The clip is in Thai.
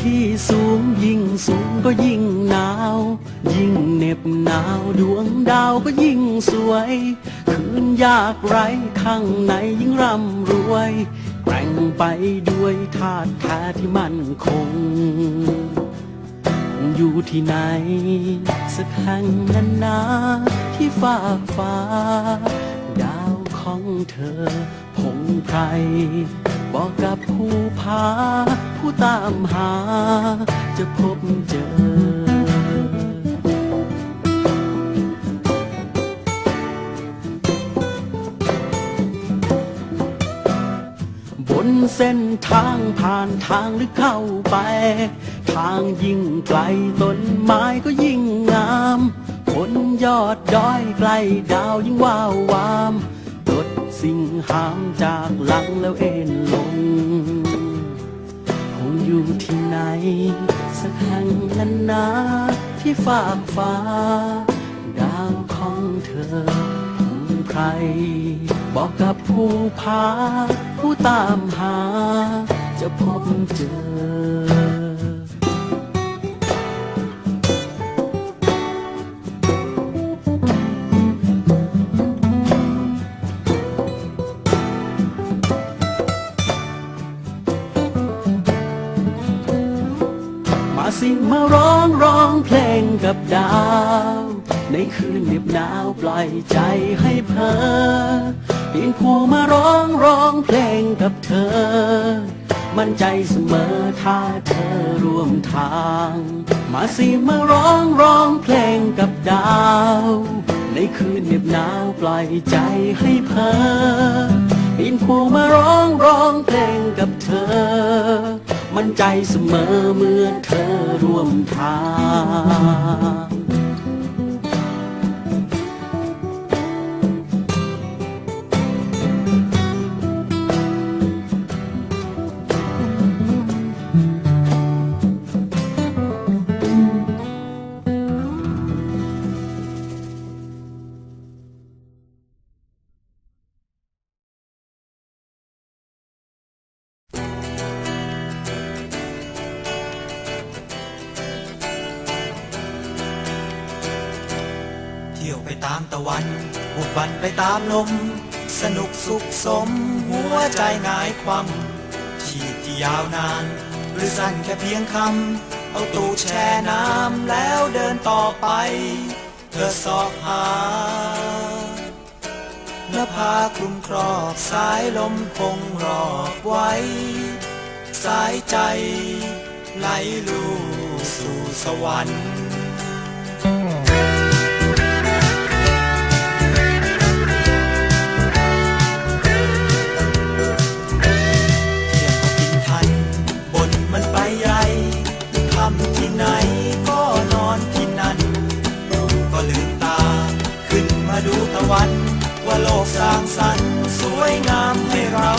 ที่สูงยิ่งสูงก็ยิ่งหนาว ยิ่งเหน็บหนาวดวงดาวก็ยิ่งสวย คืนยากไรข้างในยิ่งร่ำรวยแกร่งไปด้วยธาตุแท้ที่มั่นคง อยู่ที่ไหน สักแห่งนั้นนะที่ฟ้าฟ้า ดาวของเธอผงไพร บอกกับผู้พา ผู้ตามหา จะพบเจอบนเส้นทางผ่านทางหรือเข้าไป ทางยิ่งไกลต้นไม้ก็ยิ่งงามบนยอดดอยไกลดาวยิ่งว้าววาม สิ่งหามจากหลังแล้วเอ็นลง คงอยู่ที่ไหน สักแห่งนั้นนาที่ฝากฟ้า ดาวของเธอใคร บอกกับผู้พา ผู้ตามหา จะพบเจอ มาสิมาร้องร้องเพลงกับดาว ในคืนเหน็บหนาวปล่อยใจให้เพลอเพียงผู้มาร้องร้องเพลงกับเธอ มั่นใจเสมอถ้าเธอร่วมทาง มาสิมาร้องร้องเพลงกับดาว ในคืนเหน็บหนาวปล่อยใจให้เพลอปีนผู้มาร้องร้องเพลงกับเธอ มั่นใจเสมอเมื่อเธอร่วมทาง ตามตะวันบุกบันไปตามลม สนุกสุขสม หัวใจงายความชีพที่ยาวนาน หรือสั้นแค่เพียงคำ เอาตูแช่น้ำแล้วเดินต่อไป เธอสอบหาเนื้อผ้าคลุมครอบสายลมคงรอบไว้ สายใจ ไหลลูสู่สวรรค์ วัน ว่าโลกสร้างสรรค์สวยงามให้เรา